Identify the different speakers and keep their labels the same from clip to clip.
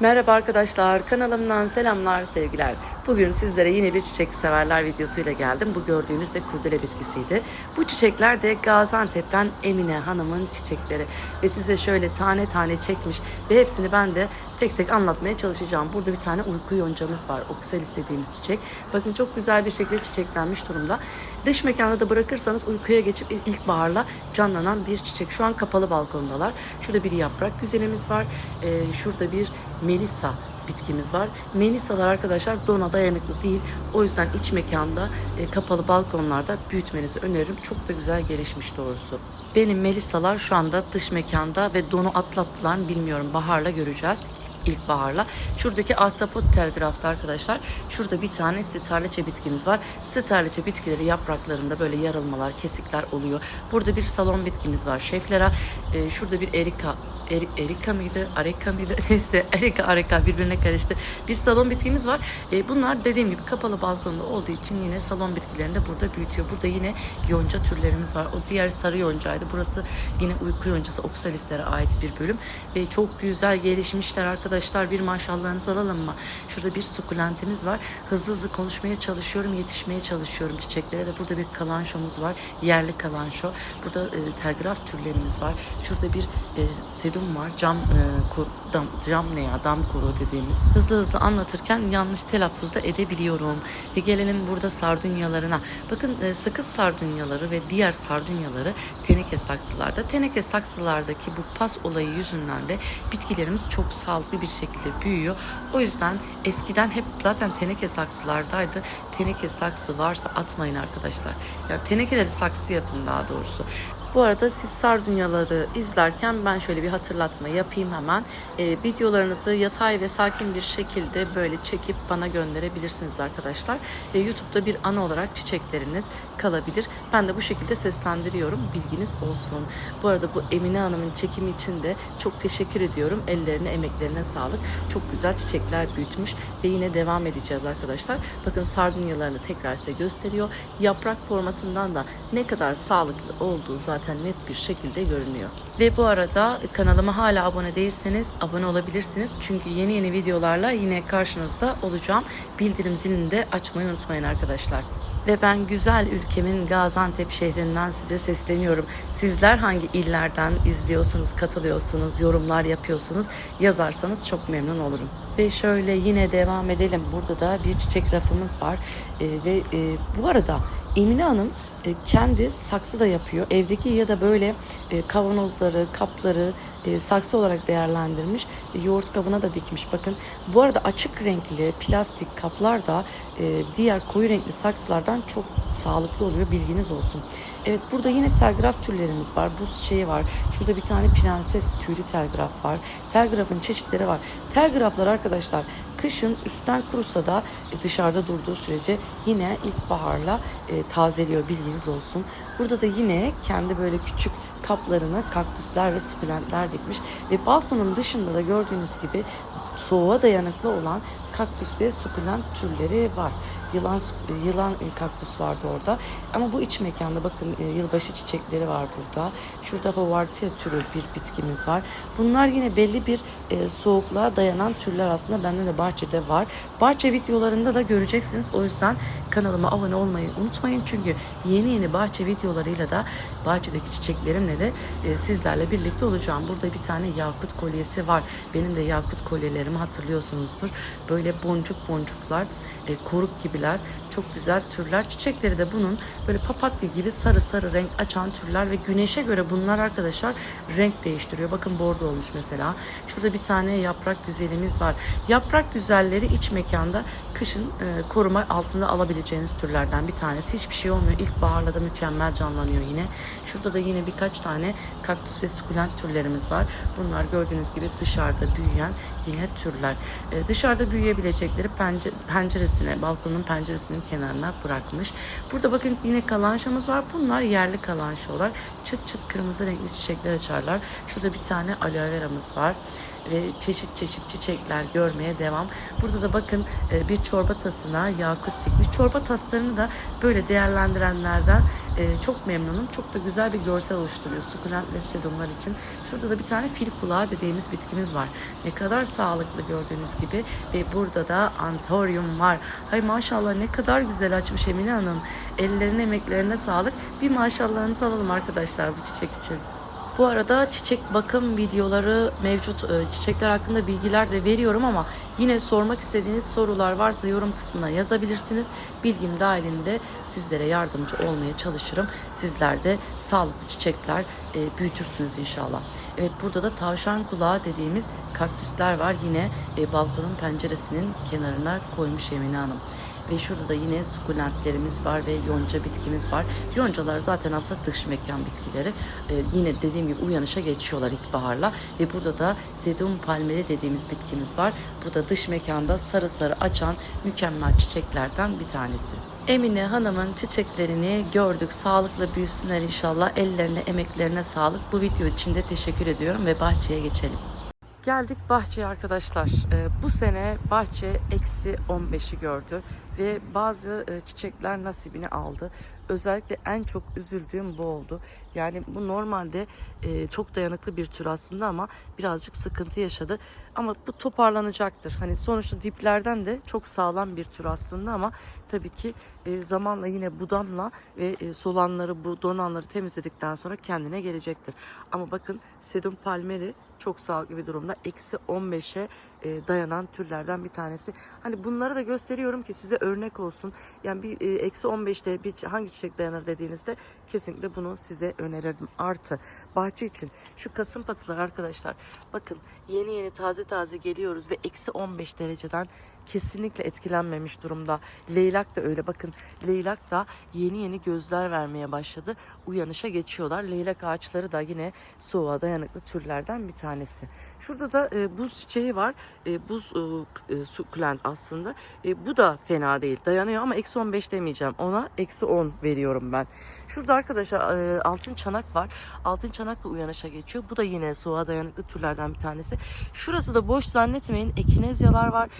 Speaker 1: Merhaba arkadaşlar, kanalımdan selamlar, sevgiler. Bugün sizlere yine bir çiçek severler videosuyla geldim. Bu gördüğünüz de kurdele bitkisiydi. Bu çiçekler de Gaziantep'ten Emine Hanım'ın çiçekleri. Ve size şöyle tane tane çekmiş ve hepsini ben de tek tek anlatmaya çalışacağım. Burada bir tane uyku yoncamız var, oksal istediğimiz çiçek. Bakın çok güzel bir şekilde çiçeklenmiş durumda. Dış mekanda da bırakırsanız uykuya geçip ilkbaharla canlanan bir çiçek. Şu an kapalı balkondalar. Şurada bir yaprak güzelimiz var. Ee, şurada bir Melisa bitkimiz var. Melisalar arkadaşlar dona dayanıklı değil. O yüzden iç mekanda e, kapalı balkonlarda büyütmenizi öneririm. Çok da güzel gelişmiş doğrusu. Benim melisalar şu anda dış mekanda ve donu atlattılar bilmiyorum. Baharla göreceğiz ilkbaharla. Şuradaki ahtapot telgrafta arkadaşlar. Şurada bir tane sitarliçe bitkimiz var. Sitarliçe bitkileri yapraklarında böyle yarılmalar, kesikler oluyor. Burada bir salon bitkimiz var. Şeflera. Ee, şurada bir erika Eri- Erika mıydı? Areka mıydı? Neyse Erika Areka birbirine karıştı. Bir salon bitkimiz var. E, bunlar dediğim gibi kapalı balkonda olduğu için yine salon bitkilerini de burada büyütüyor. Burada yine yonca türlerimiz var. O diğer sarı yoncaydı. Burası yine uyku yoncası oksalislere ait bir bölüm. Ve çok güzel gelişmişler arkadaşlar. Bir maşallahınızı alalım mı? Şurada bir sukulentimiz var. Hızlı hızlı konuşmaya çalışıyorum, yetişmeye çalışıyorum çiçeklere de. Burada bir kalanşomuz var. Yerli kalanşo. Burada e, telgraf türlerimiz var. Şurada bir e, sedum var. Cam e, kur- dam, cam ne ya? Dam kuru dediğimiz. Hızlı hızlı anlatırken yanlış telaffuzda edebiliyorum. Ve gelelim burada sardunyalarına. Bakın e, sakız sardunyaları ve diğer sardunyaları teneke saksılarda. Teneke saksılardaki bu pas olayı yüzünden de bitkilerimiz çok sağlıklı bir şekilde büyüyor. O yüzden eskiden hep zaten teneke saksılardaydı. Teneke saksı varsa atmayın arkadaşlar. Ya tenekeleri saksı yapın daha doğrusu. Bu arada siz sardunyaları izlerken ben şöyle bir hatırlatma yapayım hemen. Ee, videolarınızı yatay ve sakin bir şekilde böyle çekip bana gönderebilirsiniz arkadaşlar. Ee, YouTube'da bir ana olarak çiçekleriniz kalabilir. Ben de bu şekilde seslendiriyorum. Bilginiz olsun. Bu arada bu Emine Hanım'ın çekimi için de çok teşekkür ediyorum. Ellerine, emeklerine sağlık. Çok güzel çiçekler büyütmüş ve yine devam edeceğiz arkadaşlar. Bakın sardunyalarını tekrar size gösteriyor. Yaprak formatından da ne kadar sağlıklı olduğu zaten net bir şekilde görünüyor. Ve bu arada kanalıma hala abone değilseniz abone olabilirsiniz. Çünkü yeni yeni videolarla yine karşınızda olacağım. Bildirim zilini de açmayı unutmayın arkadaşlar. Ve ben güzel ülkemin Gaziantep şehrinden size sesleniyorum. Sizler hangi illerden izliyorsunuz, katılıyorsunuz, yorumlar yapıyorsunuz yazarsanız çok memnun olurum. Ve şöyle yine devam edelim. Burada da bir çiçek rafımız var. Ee, ve e, bu arada Emine Hanım e, kendi saksı da yapıyor. Evdeki ya da böyle e, kavanozları, kapları e, saksı olarak değerlendirmiş. Yoğurt kabına da dikmiş. Bakın bu arada açık renkli plastik kaplar da diğer koyu renkli saksılardan çok sağlıklı oluyor. Bilginiz olsun. Evet burada yine telgraf türlerimiz var. Buz şeyi var. Şurada bir tane prenses tüylü telgraf var. Telgrafın çeşitleri var. Telgraflar arkadaşlar kışın üstten kurusa da e, dışarıda durduğu sürece yine ilkbaharla e, tazeliyor bilginiz olsun. Burada da yine kendi böyle küçük kaplarını kaktüsler ve sukulentler dikmiş ve balkonun dışında da gördüğünüz gibi soğuğa dayanıklı olan kaktüs ve sukulent türleri var. Yılan yılan e, kaktüs vardı orada. Ama bu iç mekanda bakın e, yılbaşı çiçekleri var burada. Şurada Havartia türü bir bitkimiz var. Bunlar yine belli bir e, soğukluğa dayanan türler aslında bende de bahçede var. Bahçe videolarında da göreceksiniz. O yüzden kanalıma abone olmayı unutmayın. Çünkü yeni yeni bahçe videolarıyla da bahçedeki çiçeklerimle de e, sizlerle birlikte olacağım. Burada bir tane yakut kolyesi var. Benim de yakut kolyelerimi hatırlıyorsunuzdur. Böyle boncuk boncuklar, e, koruk gibiler. Çok güzel türler. Çiçekleri de bunun böyle papatya gibi sarı sarı renk açan türler ve güneşe göre bunlar arkadaşlar renk değiştiriyor. Bakın bordo olmuş mesela. Şurada bir tane yaprak güzelimiz var. Yaprak güzelleri iç mekanda kışın e, koruma altında alabileceğiniz türlerden bir tanesi. Hiçbir şey olmuyor. İlkbaharla da mükemmel canlanıyor yine. Şurada da yine birkaç tane kaktüs ve sukulent türlerimiz var. Bunlar gördüğünüz gibi dışarıda büyüyen yine türler. E, dışarıda büyüyebilecekleri pence- penceresine, balkonun penceresinin kenarına bırakmış. Burada bakın yine kalanşamız var. Bunlar yerli kalanşolar. Çıt çıt kırmızı renkli çiçekler açarlar. Şurada bir tane aloe veramız var ve çeşit çeşit çiçekler görmeye devam. Burada da bakın e, bir çorba tasına yakut dikmiş. Çorba taslarını da böyle değerlendirenlerden Ee, çok memnunum. Çok da güzel bir görsel oluşturuyor sukulent ve sedumlar için. Şurada da bir tane fil kulağı dediğimiz bitkimiz var. Ne kadar sağlıklı gördüğünüz gibi ve burada da antorium var. Hay maşallah ne kadar güzel açmış Emine Hanım. Ellerine emeklerine sağlık. Bir maşallahınızı alalım arkadaşlar bu çiçek için. Bu arada çiçek bakım videoları mevcut. Ee, Çiçekler hakkında bilgiler de veriyorum ama yine sormak istediğiniz sorular varsa yorum kısmına yazabilirsiniz. Bilgim dahilinde sizlere yardımcı olmaya çalışırım. Sizler de sağlıklı çiçekler e, büyütürsünüz inşallah. Evet burada da tavşan kulağı dediğimiz kaktüsler var. Yine e, balkonun penceresinin kenarına koymuş Emine Hanım. Ve şurada da yine sukulentlerimiz var ve yonca bitkimiz var. Yoncalar zaten aslında dış mekan bitkileri. Ee, yine dediğim gibi uyanışa geçiyorlar ilkbaharla. Ve burada da sedum palmeli dediğimiz bitkimiz var. Bu da dış mekanda sarı sarı açan mükemmel çiçeklerden bir tanesi. Emine Hanım'ın çiçeklerini gördük. Sağlıkla büyüsünler inşallah. Ellerine, emeklerine sağlık. Bu video için de teşekkür ediyorum ve bahçeye geçelim. Geldik bahçeye arkadaşlar. Ee, bu sene bahçe eksi 15'i gördü ve bazı e, çiçekler nasibini aldı. Özellikle en çok üzüldüğüm bu oldu. Yani bu normalde e, çok dayanıklı bir tür aslında ama birazcık sıkıntı yaşadı. Ama bu toparlanacaktır. Hani sonuçta diplerden de çok sağlam bir tür aslında ama tabii ki e, zamanla yine budamla ve solanları, bu donanları temizledikten sonra kendine gelecektir. Ama bakın sedum palmeri çok sağlıklı bir durumda. Eksi 15'e e, dayanan türlerden bir tanesi. Hani bunları da gösteriyorum ki size örnek olsun. Yani bir e, eksi 15'te bir hangi çiçek dayanır dediğinizde kesinlikle bunu size önerirdim. Artı bahçe için şu kasım patılar arkadaşlar bakın yeni yeni taze taze geliyoruz ve eksi 15 dereceden kesinlikle etkilenmemiş durumda. Leylak da öyle bakın. Leylak da yeni yeni gözler vermeye başladı. Uyanışa geçiyorlar. Leylak ağaçları da yine soğuğa dayanıklı türlerden bir tanesi. Şurada da e, buz çiçeği var. E, buz e, e, sukulent aslında. E, bu da fena değil. Dayanıyor ama eksi 15 demeyeceğim. Ona eksi 10 veriyorum ben. Şurada arkadaşlar e, altın çanak var. Altın çanak da uyanışa geçiyor. Bu da yine soğuğa dayanıklı türlerden bir tanesi. Şurası da boş zannetmeyin. Ekinezyalar var.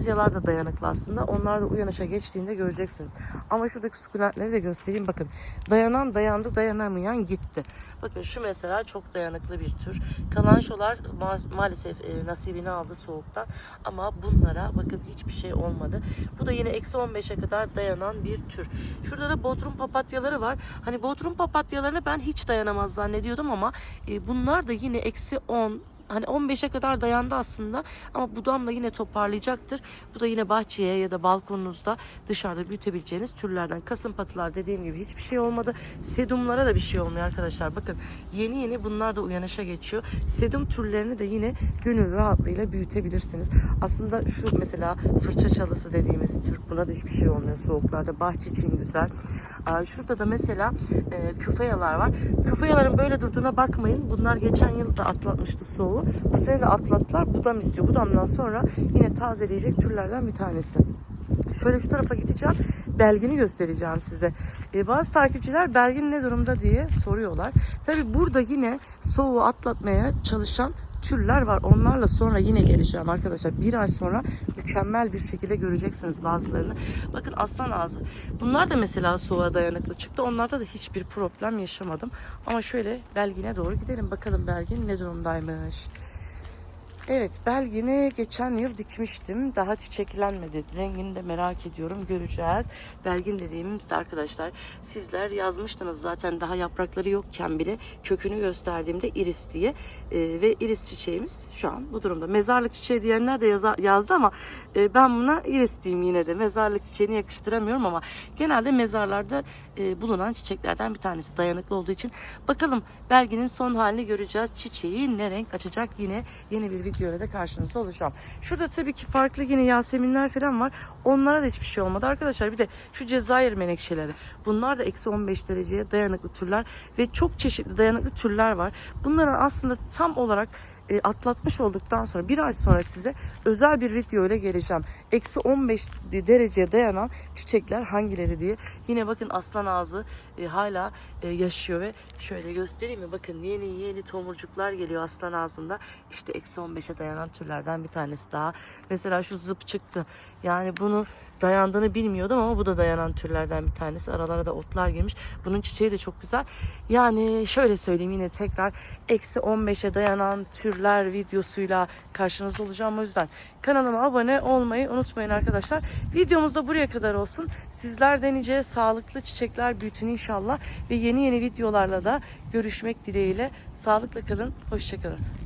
Speaker 1: Ekinezyalar da dayanıklı aslında. Onlar da uyanışa geçtiğinde göreceksiniz. Ama şuradaki sukulentleri de göstereyim. Bakın dayanan dayandı, dayanamayan gitti. Bakın şu mesela çok dayanıklı bir tür. Kalanşolar ma- maalesef e, nasibini aldı soğuktan. Ama bunlara bakın hiçbir şey olmadı. Bu da yine eksi 15'e kadar dayanan bir tür. Şurada da bodrum papatyaları var. Hani bodrum papatyalarına ben hiç dayanamaz zannediyordum ama e, bunlar da yine eksi 10 hani 15'e kadar dayandı aslında ama budamla yine toparlayacaktır. Bu da yine bahçeye ya da balkonunuzda dışarıda büyütebileceğiniz türlerden. Kasım patılar dediğim gibi hiçbir şey olmadı. Sedumlara da bir şey olmuyor arkadaşlar. Bakın yeni yeni bunlar da uyanışa geçiyor. Sedum türlerini de yine gönül rahatlığıyla büyütebilirsiniz. Aslında şu mesela fırça çalısı dediğimiz tür buna da hiçbir şey olmuyor soğuklarda. Bahçe için güzel. Şurada da mesela e, küfeyalar var. Küfeyaların böyle durduğuna bakmayın. Bunlar geçen yıl da atlatmıştı soğuğu. Bu sene de atlattılar. Budam istiyor. Budamdan sonra yine tazeleyecek türlerden bir tanesi. Şöyle şu tarafa gideceğim. Belgini göstereceğim size. Ee, bazı takipçiler belgin ne durumda diye soruyorlar. Tabi burada yine soğuğu atlatmaya çalışan türler var. Onlarla sonra yine geleceğim arkadaşlar. Bir ay sonra mükemmel bir şekilde göreceksiniz bazılarını. Bakın aslan ağzı. Bunlar da mesela soğuğa dayanıklı çıktı. Onlarda da hiçbir problem yaşamadım. Ama şöyle belgine doğru gidelim. Bakalım belgin ne durumdaymış. Evet, belgini geçen yıl dikmiştim. Daha çiçeklenmedi. Rengini de merak ediyorum. Göreceğiz. Belgin dediğimizde arkadaşlar sizler yazmıştınız zaten daha yaprakları yokken bile kökünü gösterdiğimde iris diye. Ee, ve iris çiçeğimiz şu an bu durumda. Mezarlık çiçeği diyenler de yaza- yazdı ama e, ben buna iris diyeyim yine de. Mezarlık çiçeğini yakıştıramıyorum ama genelde mezarlarda e, bulunan çiçeklerden bir tanesi. Dayanıklı olduğu için. Bakalım belginin son halini göreceğiz. Çiçeği ne renk açacak yine yeni bir videoyla da karşınızda olacağım. Şurada tabii ki farklı yine yaseminler falan var. Onlara da hiçbir şey olmadı. Arkadaşlar bir de şu Cezayir menekşeleri. Bunlar da eksi 15 dereceye dayanıklı türler ve çok çeşitli dayanıklı türler var. Bunların aslında tam olarak e, atlatmış olduktan sonra bir ay sonra size özel bir video ile geleceğim. Eksi 15 dereceye dayanan çiçekler hangileri diye. Yine bakın aslan ağzı e, hala e, yaşıyor ve şöyle göstereyim mi? Bakın yeni yeni tomurcuklar geliyor aslan ağzında. İşte eksi 15'e dayanan türlerden bir tanesi daha. Mesela şu zıp çıktı. Yani bunu dayandığını bilmiyordum ama bu da dayanan türlerden bir tanesi. Aralara da otlar girmiş. Bunun çiçeği de çok güzel. Yani şöyle söyleyeyim yine tekrar eksi 15'e dayanan türler videosuyla karşınızda olacağım. O yüzden kanalıma abone olmayı unutmayın arkadaşlar. Videomuz da buraya kadar olsun. Sizler de nice sağlıklı çiçekler büyütün inşallah. Ve yeni yeni videolarla da görüşmek dileğiyle. Sağlıkla kalın. Hoşçakalın.